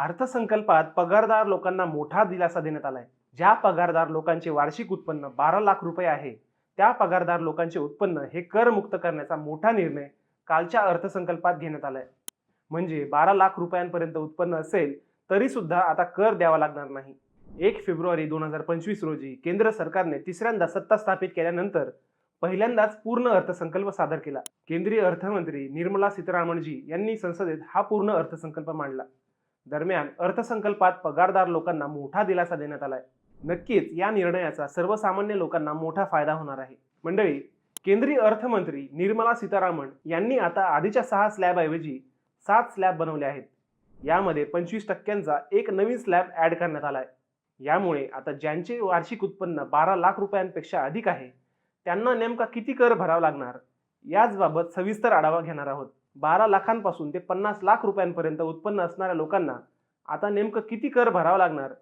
अर्थसंकल्पात पगारदार लोकांना मोठा दिलासा देण्यात आलाय. ज्या पगारदार लोकांचे वार्षिक उत्पन्न बारा लाख रुपये आहे त्या पगारदार लोकांचे उत्पन्न हे करमुक्त करण्याचा मोठा निर्णय कालच्या अर्थसंकल्पात घेण्यात आलाय. म्हणजे बारा लाख रुपयांपर्यंत उत्पन्न असेल तरी सुद्धा आता कर द्यावा लागणार नाही. एक फेब्रुवारी दोन हजार पंचवीस रोजी केंद्र सरकारने तिसऱ्यांदा सत्ता स्थापित केल्यानंतर पहिल्यांदाच पूर्ण अर्थसंकल्प सादर केला. केंद्रीय अर्थमंत्री निर्मला सीतारामनजी यांनी संसदेत हा पूर्ण अर्थसंकल्प मांडला. दरम्यान अर्थसंकल्पात पगारदार लोकांना मोठा दिलासा देण्यात आलाय. नक्कीच या निर्णयाचा सर्वसामान्य लोकांना मोठा फायदा होणार आहे. मंडळी केंद्रीय अर्थमंत्री निर्मला सीतारामन यांनी आता आधीच्या सहा स्लॅबऐवजी सात स्लॅब बनवले आहेत. यामध्ये पंचवीस टक्क्यांचा एक नवीन स्लॅब ॲड करण्यात आलाय. यामुळे आता ज्यांचे वार्षिक उत्पन्न बारा लाख रुपयांपेक्षा अधिक आहे त्यांना नेमका किती कर भरावा लागणार? याचबाबत सविस्तर आढावा घेणार आहोत. बारा लाखांपासून ते पन्नास लाख रुपयांपर्यंत उत्पन्न असणाऱ्या लोकांना आता नेमकं किती कर भरावा लागणार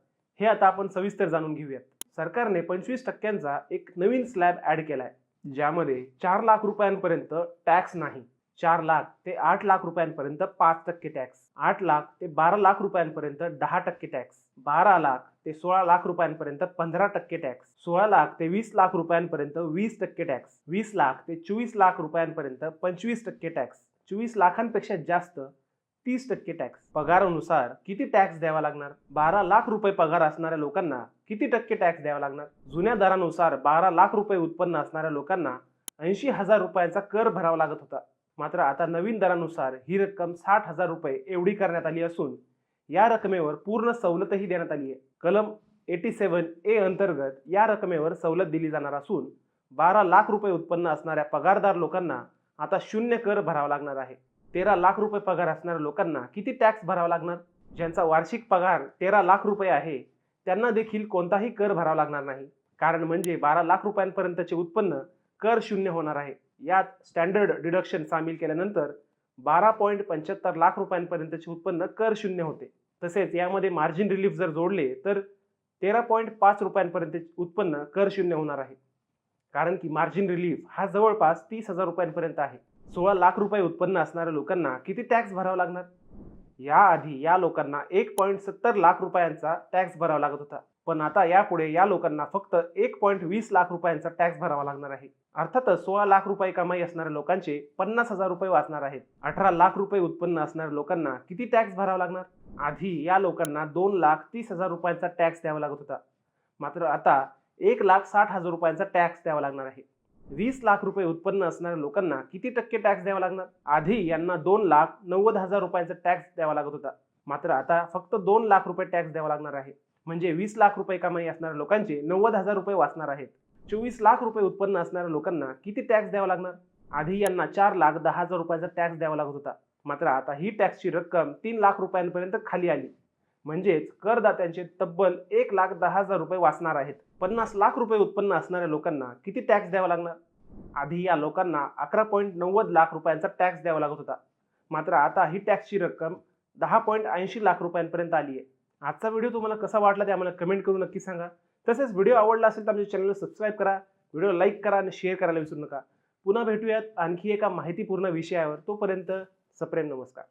हे आता आपण सविस्तर जाणून घेऊयात. सरकारने पंचवीस टक्क्यांचा एक नवीन स्लॅब ॲड केलाय ज्यामध्ये चार लाख रुपयांपर्यंत टॅक्स नाही चार लाख ते आठ लाख रुपयांपर्यंत पाच टक्के टॅक्स आठ लाख ते बारा लाख रुपयांपर्यंत दहा टक्के टॅक्स बारा लाख ते सोळा लाख रुपयांपर्यंत पंधरा टक्के टॅक्स सोळा लाख ते वीस लाख रुपयांपर्यंत वीस टक्के टॅक्स वीस लाख ते चोवीस लाख रुपयांपर्यंत पंचवीस टक्के टॅक्स. चोवीस लाखांपेक्षा जास्त तीस टक्के टॅक्स पगारानुसार किती टॅक्स द्यावा लागणार? बारा लाख रुपये पगार असणाऱ्या लोकांना किती टक्के टॅक्स द्यावा लागणार? जुन्या दरानुसार बारा लाख रुपये उत्पन्न असणाऱ्या लोकांना ऐंशी हजार रुपयांचा कर भरावा लागत होता. मात्र आता नवीन दरानुसार ही रक्कम साठ हजार रुपये एवढी करण्यात आली असून या रकमेवर पूर्ण सवलतही देण्यात आली आहे. कलम एटी सेवन ए अंतर्गत या रकमेवर सवलत दिली जाणार असून बारा लाख रुपये उत्पन्न असणाऱ्या पगारदार लोकांना आता शून्य कर भरावा लागणार आहे. तेरा लाख रुपये पगार असणाऱ्या लोकांना किती टॅक्स भरावा लागणार? ज्यांचा वार्षिक पगार तेरा लाख रुपये आहे त्यांना देखील कोणताही कर भरावा लागणार नाही. कारण म्हणजे बारा लाख रुपयांपर्यंतचे उत्पन्न कर शून्य होणार आहे. यात स्टँडर्ड डिडक्शन सामील केल्यानंतर बारा पॉईंट पंच्याहत्तर लाख रुपयांपर्यंतचे उत्पन्न कर शून्य होते. तसेच यामध्ये मार्जिन रिलीफ जर जोडले तर तेरा पॉईंट पाच रुपयांपर्यंत उत्पन्न कर शून्य होणार आहे. कारण की मार्जिन रिलीफ हा जवळपास तीस हजार रुपयांपर्यंत आहे. सोळा लाख रुपये उत्पन्न असणाऱ्या लोकांना किती टॅक्स भरावा लागणार? याआधी या लोकांना एक पॉईंट सत्तर लाख रुपयांचा टॅक्स भरावा लागत होता. पण आता यापुढे या लोकांना फक्त एक पॉईंट वीस लाख रुपयांचा टॅक्स भरावा लागणार आहे. अर्थातच सोळा लाख रुपये कमाई असणाऱ्या लोकांचे पन्नास हजार रुपये वाचणार आहेत. अठरा लाख रुपये उत्पन्न असणाऱ्या लोकांना किती टॅक्स भरावा लागणार? आधी या लोकांना दोन लाख तीस हजार रुपयांचा टॅक्स द्यावा लागत होता. मात्र आता एक लाख साठ हजार रुपयांचा टॅक्स द्यावा लागणार आहे. वीस लाख रुपये उत्पन्न असणाऱ्या लोकांना किती टक्के टॅक्स द्यावा लागणार? आधी यांना दोन लाख नव्वद हजार रुपयांचा टॅक्स द्यावा लागत होता. मात्र आता फक्त दोन लाख रुपये टॅक्स द्यावा लागणार आहे. म्हणजे वीस लाख रुपये कमाई असणाऱ्या लोकांचे नव्वद हजार रुपये वाचणार आहेत. चोवीस लाख रुपये उत्पन्न असणाऱ्या लोकांना किती टॅक्स द्यावा लागणार? आधी यांना चार लाख दहा हजार रुपयाचा टॅक्स द्यावा लागत होता. मात्र आता ही टॅक्सची रक्कम तीन लाख रुपयांपर्यंत खाली आली. म्हणजेच करदात्यांचे तब्बल एक लाख दहा हजार रुपये वाचणार आहेत. पन्नास लाख रुपये उत्पन्न असणाऱ्या लोकांना किती टॅक्स द्यावा लागणार? आधी या लोकांना अकरा पॉईंट नव्वद लाख रुपयांचा टॅक्स द्यावा लागत होता. मात्र आता ही टॅक्सची रक्कम दहा पॉईंट ऐंशी लाख रुपयांपर्यंत आली आहे. आजचा व्हिडिओ तुम्हाला कसा वाटला ते आम्हाला कमेंट करून नक्की सांगा. तसेच व्हिडिओ आवडला असेल तर आमच्या चॅनलला सबस्क्राईब करा व्हिडिओ लाईक करा आणि शेअर करायला विसरू नका. पुन्हा भेटूयात आणखी एका माहितीपूर्ण विषयावर. तोपर्यंत सप्रेम नमस्कार.